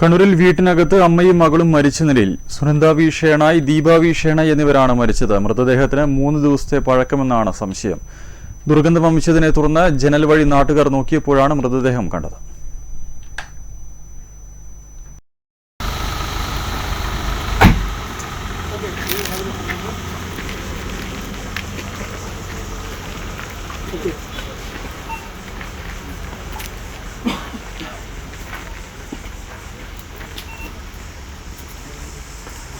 കണ്ണൂരിൽ വീട്ടിനകത്ത് അമ്മയും മകളും മരിച്ച നിലയിൽ സുനന്ദ ഷേണായി ദീപ വി എന്നിവരാണ് മരിച്ചത്. മൃതദേഹത്തിന് മൂന്ന് ദിവസത്തെ പഴക്കമെന്നാണ് സംശയം. ദുർഗന്ധം വമിച്ചതിനെ തുടർന്ന് ജനൽ വഴി നാട്ടുകാർ നോക്കിയപ്പോഴാണ് മൃതദേഹം കണ്ടത്. Thank okay,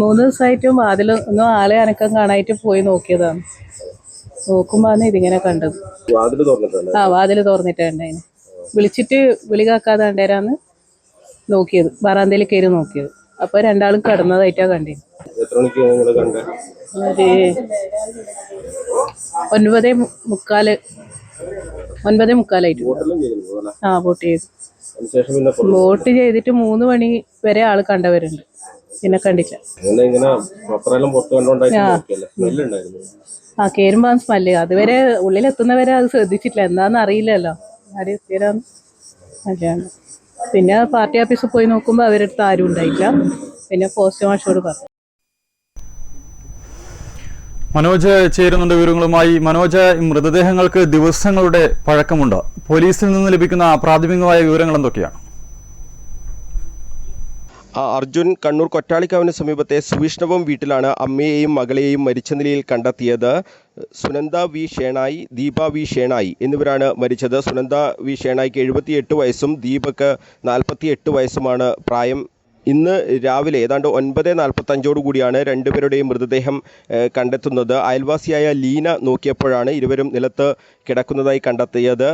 മൂന്ന് ദിവസമായിട്ടും അതിൽ ഒന്നും ആളെ അനക്കം കാണായിട്ട് പോയി നോക്കിയതാണ്. നോക്കുമ്പോന്ന് ഇതിങ്ങനെ തുറന്നിട്ടുണ്ട് ആ വാതിൽ തുറന്നിട്ടുണ്ടായിന് വിളിച്ചിട്ട് വിളി കാക്കാതെ കണ്ടേരാന്ന് നോക്കിയത്. വറാന്തയിൽ കയറി നോക്കിയത്. അപ്പൊ രണ്ടാളും കടന്നതായിട്ടാണ് കണ്ടിന് എത്ര മണിക്ക് നിങ്ങൾ കണ്ടേ? ഒരു ഒൻപതേ മുക്കാൽ ഒൻപതേ മുക്കാലായിട്ട്. ചെയ്തിരുന്നു അല്ലേ? ആ വോട്ട് ചെയ്തു. അതിനുശേഷം പിന്നെ പുറത്ത് വോട്ട് ചെയ്തിട്ട് മൂന്ന് മണി വരെ ആൾ കണ്ടവരുണ്ട്. പിന്നെ കണ്ടില്ല. അങ്ങനെ ഇങ്ങനെ പത്രമെല്ലാം പുറത്ത് കണ്ടോണ്ടായിട്ട് നോക്കിയല്ലേ? സ്മെല്ല് ആ കേരുമ്പാൻ സ്മെല്ല്. അതുവരെ ഉള്ളിലെത്തുന്നവരെ അത് ശ്രദ്ധിച്ചിട്ടില്ല. എന്താന്ന് അറിയില്ലല്ലോ. ആരും എത്തിയതാന്ന്. അതാണ്. പിന്നെ പാർട്ടി ഓഫീസിൽ പോയി നോക്കുമ്പോൾ അവരടുത്ത് ആരും ഉണ്ടായില്ല. പിന്നെ പോസ്റ്റ് മാഷോട് പറഞ്ഞു. മനോജ് ചേരുന്നുണ്ട് വിവരങ്ങളുമായി. മനോജ് മൃതദേഹങ്ങൾക്ക് ദിവസങ്ങളുടെ പഴക്കമുണ്ട്. പോലീസിൽ നിന്ന് ലഭിക്കുന്ന പ്രാഥമികമായ വിവരങ്ങൾ എന്തൊക്കെയാണ്? അർജുൻ കണ്ണൂർ കൊറ്റാളിക്കാവിന് സമീപത്തെ സുവിഷ്ണവം വീട്ടിലാണ് അമ്മയെയും മകളെയും മരിച്ച നിലയിൽ കണ്ടെത്തിയത്. സുനന്ദ വി. ഷേണായി ദീപ വി. ഷേണായി എന്നിവരാണ് മരിച്ചത്. സുനന്ദ വി. ഷേണായിക്ക് എഴുപത്തിയെട്ട് വയസ്സും ദീപക്ക് നാൽപ്പത്തിയെട്ട് വയസ്സുമാണ് പ്രായം. ഇന്ന് രാവിലെ ഏതാണ്ട് ഒൻപത് നാൽപ്പത്തഞ്ചോടു കൂടിയാണ് രണ്ടുപേരുടെയും മൃതദേഹം കണ്ടെത്തുന്നത്. അയൽവാസിയായ ലീന നോക്കിയപ്പോഴാണ് ഇരുവരും നിലത്ത് കിടക്കുന്നതായി കണ്ടെത്തിയത്.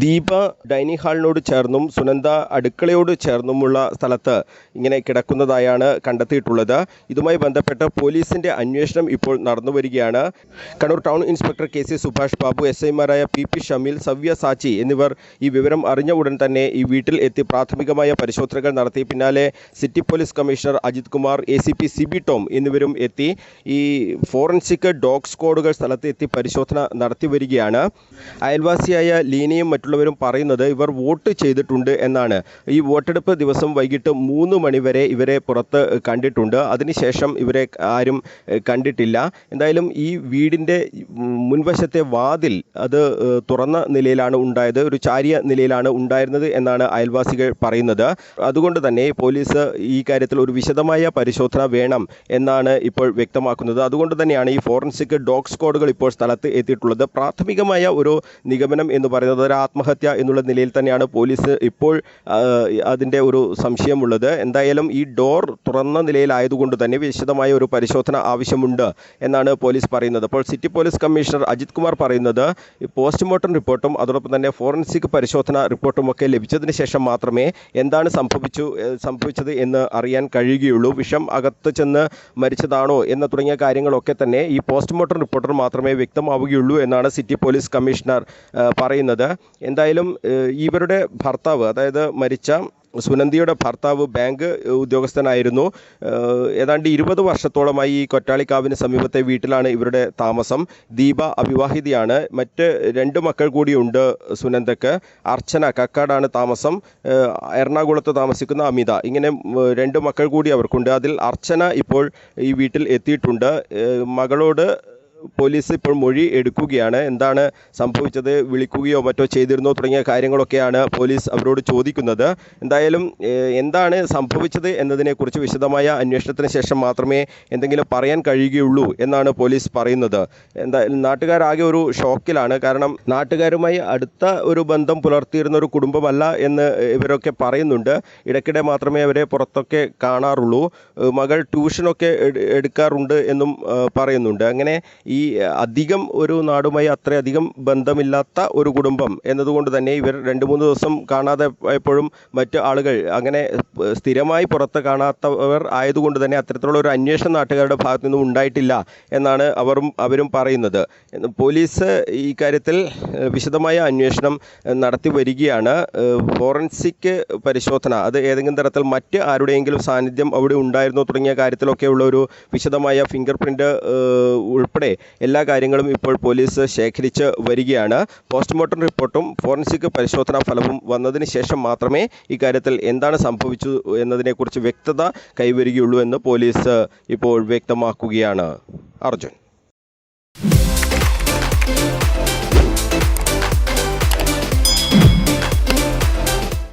ദീപ ഡൈനിങ് ഹാളിനോട് ചേർന്നും സുനന്ദ അടുക്കളയോട് ചേർന്നുമുള്ള സ്ഥലത്ത് ഇങ്ങനെ കിടക്കുന്നതായാണ് കണ്ടെത്തിയിട്ടുള്ളത്. ഇതുമായി ബന്ധപ്പെട്ട് പോലീസിന്റെ അന്വേഷണം ഇപ്പോൾ നടന്നു വരികയാണ്. Kannur town inspector K C Subhash Babu S ഐമാരായ പി പി ഷമീൽ സവ്യ സാച്ചി എന്നിവർ ഈ വിവരം അറിഞ്ഞ ഉടൻ തന്നെ ഈ വീട്ടിൽ എത്തി പ്രാഥമികമായ പരിശോധനകൾ നടത്തി. പിന്നാലെ city police commissioner Ajith Kumar A C P C B Tom എന്നിവരും എത്തി. ഈ ഫോറൻസിക് ഡോഗ് സ്ക്വാഡുകൾ സ്ഥലത്ത് എത്തി പരിശോധന നടത്തി വരികയാണ്. അയൽവാസിയായ ലീനയും മറ്റുള്ളവരും പറയുന്നത് ഇവർ വോട്ട് ചെയ്തിട്ടുണ്ട് എന്നാണ്. ഈ വോട്ടെടുപ്പ് ദിവസം വൈകിട്ട് മൂന്ന് മണിവരെ ഇവരെ പുറത്ത് കണ്ടിട്ടുണ്ട്. അതിനുശേഷം ഇവരെ ആരും കണ്ടിട്ടില്ല. എന്തായാലും ഈ വീടിന്റെ മുൻവശത്തെ വാതിൽ അത് തുറന്ന നിലയിലാണ് ഉണ്ടായത് ഒരു ചാരിയ നിലയിലാണ് ഉണ്ടായിരുന്നത് എന്നാണ് അയൽവാസികൾ പറയുന്നത്. അതുകൊണ്ട് തന്നെ പോലീസ് ഈ കാര്യത്തിൽ ഒരു വിശദമായ പരിശോധന വേണം എന്നാണ് ഇപ്പോൾ വ്യക്തമാക്കുന്നത്. അതുകൊണ്ട് തന്നെയാണ് ഈ ഫോറൻസിക് ഡോഗ് സ്ക്വാഡുകൾ ഇപ്പോൾ സ്ഥലത്ത് എത്തിയിട്ടുള്ളത്. പ്രാഥമികമായ ഒരു നിഗമനം എന്ന് പറയുന്നത് ആത്മഹത്യ എന്നുള്ള നിലയിൽ തന്നെയാണ് പോലീസ് ഇപ്പോൾ അതിന്റെ ഒരു സംശയമുള്ളത്. എന്തായാലും ഈ ഡോർ തുറന്ന നിലയിലായതുകൊണ്ട് തന്നെ വിശദമായ ഒരു പരിശോധന ആവശ്യമുണ്ട് എന്നാണ് പോലീസ് പറയുന്നത്. അപ്പോൾ city police commissioner Ajith Kumar പറയുന്നത് പോസ്റ്റ്മോർട്ടം റിപ്പോർട്ടും അതോടൊപ്പം തന്നെ ഫോറൻസിക് പരിശോധന റിപ്പോർട്ടും ഒക്കെ ലഭിച്ചതിന് ശേഷം മാത്രമേ എന്താണ് സംഭവിച്ചു സംഭവിച്ചത് എന്ന് അറിയാൻ കഴിയുകയുള്ളൂ. വിഷം അകത്ത് ചെന്ന് മരിച്ചതാണോ എന്ന തുടങ്ങിയ കാര്യങ്ങളൊക്കെ തന്നെ ഈ പോസ്റ്റ്മോർട്ടം റിപ്പോർട്ടർ മാത്രമേ വ്യക്തമാവുകയുള്ളൂ എന്നാണ് സിറ്റി പോലീസ് കമ്മീഷണർ പറയുന്നത്. എന്തായാലും ഇവരുടെ ഭർത്താവ് അതായത് മരിച്ച സുനന്ദിയുടെ ഭർത്താവ് ബാങ്ക് ഉദ്യോഗസ്ഥനായിരുന്നു. ഏതാണ്ട് ഇരുപത് വർഷത്തോളമായി ഈ കൊറ്റാളിക്കാവിന് സമീപത്തെ വീട്ടിലാണ് ഇവരുടെ താമസം. ദീപ അവിവാഹിതയാണ്. മറ്റ് രണ്ട് മക്കൾ കൂടിയുണ്ട് സുനന്ദക്ക്. അർച്ചന കക്കാടാണ് താമസം. എറണാകുളത്ത് താമസിക്കുന്ന അമിത. ഇങ്ങനെ രണ്ട് മക്കൾ കൂടി അവർക്കുണ്ട്. അതിൽ അർച്ചന ഇപ്പോൾ ഈ വീട്ടിൽ എത്തിയിട്ടുണ്ട്. മകളോട് പോലീസ് ഇപ്പോൾ മൊഴി എടുക്കുകയാണ്. എന്താണ് സംഭവിച്ചത്? വിളിക്കുകയോ മറ്റോ ചെയ്തിരുന്നോ തുടങ്ങിയ കാര്യങ്ങളൊക്കെയാണ് പോലീസ് അവരോട് ചോദിക്കുന്നത്. എന്തായാലും എന്താണ് സംഭവിച്ചത് എന്നതിനെക്കുറിച്ച് വിശദമായ അന്വേഷണത്തിന് ശേഷം മാത്രമേ എന്തെങ്കിലും പറയാൻ കഴിയുകയുള്ളൂ എന്നാണ് പോലീസ് പറയുന്നത്. എന്തായാലും നാട്ടുകാരാകെ ഒരു ഷോക്കിലാണ്. കാരണം നാട്ടുകാരുമായി അടുത്ത ഒരു ബന്ധം പുലർത്തിയിരുന്ന ഒരു കുടുംബമല്ല എന്ന് ഇവരൊക്കെ പറയുന്നുണ്ട്. ഇടയ്ക്കിടെ മാത്രമേ അവരെ പുറത്തൊക്കെ കാണാറുള്ളൂ. മകൾ ട്യൂഷനൊക്കെ എട്- എടുക്കാറുണ്ട് എന്നും പറയുന്നുണ്ട്. അങ്ങനെ അധികം ഒരു നാടുമായി അത്രയധികം ബന്ധമില്ലാത്ത ഒരു കുടുംബം എന്നതുകൊണ്ട് തന്നെ ഇവർ രണ്ട് മൂന്ന് ദിവസം കാണാതെ പോയപ്പോഴും മറ്റ് ആളുകൾ അങ്ങനെ സ്ഥിരമായി പുറത്ത് കാണാത്തവർ ആയതുകൊണ്ട് തന്നെ അത്തരത്തിലുള്ള ഒരു അന്വേഷണം നാട്ടുകാരുടെ ഭാഗത്തു നിന്നും ഉണ്ടായിട്ടില്ല എന്നാണ് അവരും അവരും പറയുന്നത്. പോലീസ് ഈ കാര്യത്തിൽ വിശദമായ അന്വേഷണം നടത്തി വരികയാണ്. ഫോറൻസിക് പരിശോധന അത് ഏതെങ്കിലും തരത്തിൽ മറ്റ് ആരുടെയെങ്കിലും സാന്നിധ്യം അവിടെ ഉണ്ടായിരുന്നോ തുടങ്ങിയ കാര്യത്തിലൊക്കെയുള്ള ഒരു വിശദമായ ഫിംഗർ പ്രിന്റ് ഉൾപ്പെടെ എല്ലാ കാര്യങ്ങളും ഇപ്പോൾ പോലീസ് ശേഖരിച്ച് വരികയാണ്. പോസ്റ്റ്മോർട്ടം റിപ്പോർട്ടും ഫോറൻസിക് പരിശോധനാ ഫലവും വന്നതിന് ശേഷം മാത്രമേ ഇക്കാര്യത്തിൽ എന്താണ് സംഭവിച്ചു എന്നതിനെക്കുറിച്ച് വ്യക്തത കൈവരികയുള്ളൂ എന്ന് പോലീസ് ഇപ്പോൾ വ്യക്തമാക്കുകയാണ്. അർജുൻ.